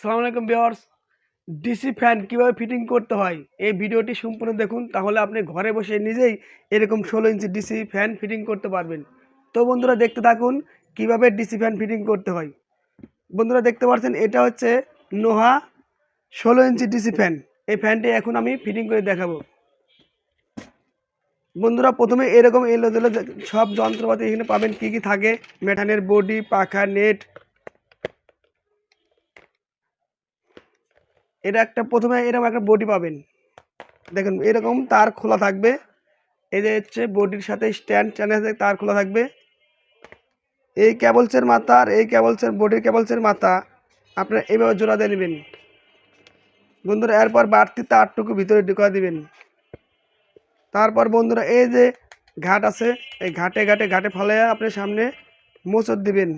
সালাম আলাইকুম বিয়ার্স DC fan কীভাবে ফিটিং করতে হয়? এই ভিডিওটি সম্পূর্ণ দেখুন, তাহলে আপনি ঘরে বসে নিজেই এরকম ষোলো ইঞ্চি ডিসি ফ্যান ফিটিং করতে পারবেন। তো বন্ধুরা, দেখতে থাকুন কীভাবে ডিসি ফ্যান ফিটিং করতে হয়। বন্ধুরা, দেখতে পাচ্ছেন, এটা হচ্ছে নোহা ষোলো ইঞ্চি ডিসি ফ্যান। এই ফ্যানটি এখন আমি ফিটিং করে দেখাবো। বন্ধুরা, প্রথমে এরকম এলো সব যন্ত্রপাতি এখানে পাবেন, কি কি থাকে? মেটানের বডি, পাখা, নেট এটা একটা প্রথমে এরকম একটা বডি পাবেন। দেখুন, এরকম তার খোলা থাকবে। এই যে হচ্ছে বডির সাথে স্ট্যান্ড স্ট্যান্ডের সাথে তার খোলা থাকবে। এই ক্যাবলসের মাথা আর এই ক্যাবলসের বডির ক্যাবলসের মাথা আপনারা এইভাবে জোড়া দিয়ে নেবেন। বন্ধুরা, এরপর বাড়তি তারটুকু ভিতরে ঢুকা দিবেন। তারপর বন্ধুরা, এই যে ঘাট আছে, এই ঘাটে ঘাটে ঘাটে ফলে আপনি সামনে মোচড় দিবেন।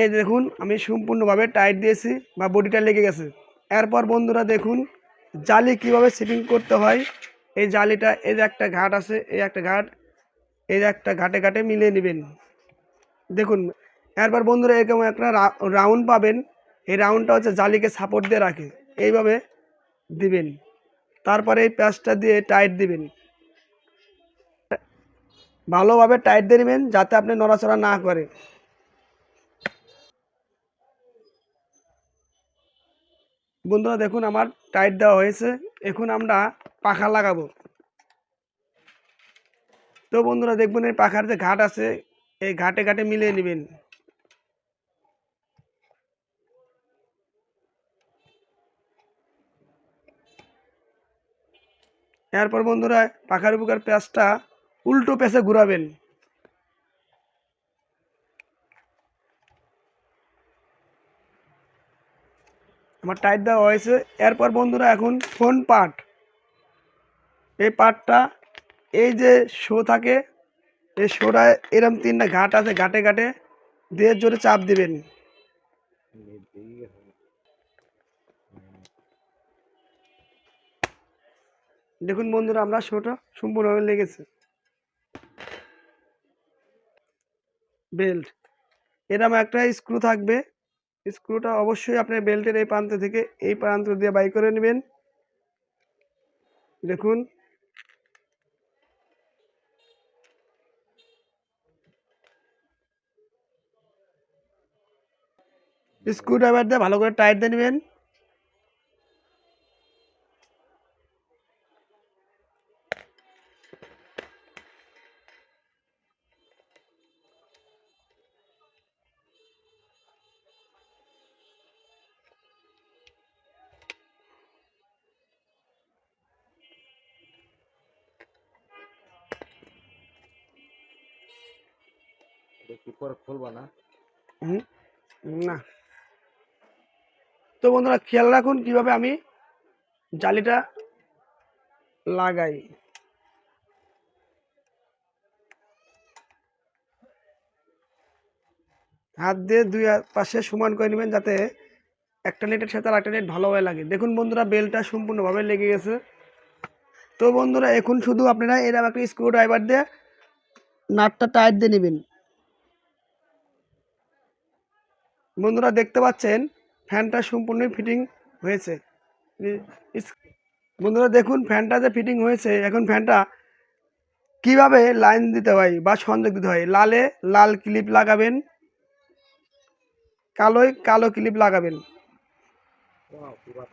এই দেখুন, আমি সম্পূর্ণভাবে টাইট দিয়েছি বা বডিটা লেগে গেছে। এরপর বন্ধুরা দেখুন, জালি কীভাবে সেটিং করতে হয়। এই জালিটা যে একটা ঘাট আছে, এই একটা ঘাট যে একটা ঘাটে ঘাটে মিলিয়ে নেবেন। দেখুন, এরপর বন্ধুরা এরকম একটা রাউন্ড পাবেন। এই রাউন্ডটা হচ্ছে জালিকে সাপোর্ট দিয়ে রাখে। এইভাবে দিবেন। তারপরে এই প্যাচটা দিয়ে টাইট দিবেন। ভালোভাবে টাইট দিয়ে নেবেন, যাতে আপনি নড়াচড়া না করে। বন্ধুরা দেখুন, আমার টাইট দেওয়া হয়েছে। এখন আমরা পাখা লাগাবো। তো বন্ধুরা দেখবেন, এই পাখার যে ঘাট আছে, এই ঘাটে ঘাটে মিলিয়ে নেবেন। এরপর বন্ধুরা পাখার উপকার প্যাঁচটা উল্টো পেঁচে ঘুরাবেন। আমার টাইট দেওয়া হয়েছে। এরপর বন্ধুরা এখন ফোন পার্ট এই পার্টটা এই যে শো থাকে, এই শোটা এরম তিনটা ঘাট আছে, ঘাটে ঘাটে দিয়ে জোরে চাপ দিবেন। দেখুন বন্ধুরা, আমরা শোটা সম্পূর্ণভাবে লেগেছে। বেল্ট এরম একটা স্ক্রু থাকবে। স্ক্রুটা অবশ্যই আপনার বেল্টের এই প্রান্ত থেকে এই প্রান্ত দিয়ে বাই করে নেবেন। দেখুন। স্ক্রু ড্রাইভার দিয়ে ভালো করে টাইট দিয়ে নেবেন। না। না। তো বন্ধুরা, খেয়াল রাখুন কীভাবে আমি জালিটা লাগাই। হাত দিয়ে দুই পাশে সমান করে নেবেন যাতে একটা নেটের সাথে আর একটা নেট ভালোভাবে লাগে। দেখুন বন্ধুরা, বেলটা সম্পূর্ণভাবে লেগে গেছে। তো বন্ধুরা, এখন শুধু আপনারা এরকম একটা স্ক্রু ড্রাইভার দিয়ে নাটটা টাইট দিয়ে নেবেন। বন্ধুরা দেখতে পাচ্ছেন, ফ্যানটা সম্পূর্ণ ফিটিং হয়েছে। বন্ধুরা দেখুন, ফ্যানটা যে ফিটিং হয়েছে, এখন ফ্যানটা কীভাবে লাইন দিতে হয় বা সংযোগ দিতে হয়? লালে লাল ক্লিপ লাগাবেন, কালোয় কালো ক্লিপ লাগাবেন।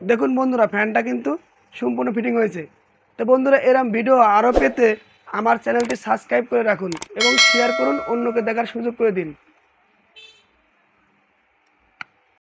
দেখুন বন্ধুরা, ফ্যানটা কিন্তু সম্পূর্ণ ফিটিং হয়েছে। তো বন্ধুরা, এরম ভিডিও আরও পেতে আমার চ্যানেলটি সাবস্ক্রাইব করে রাখুন এবং শেয়ার করুন, অন্যকে দেখার সুযোগ করে দিন।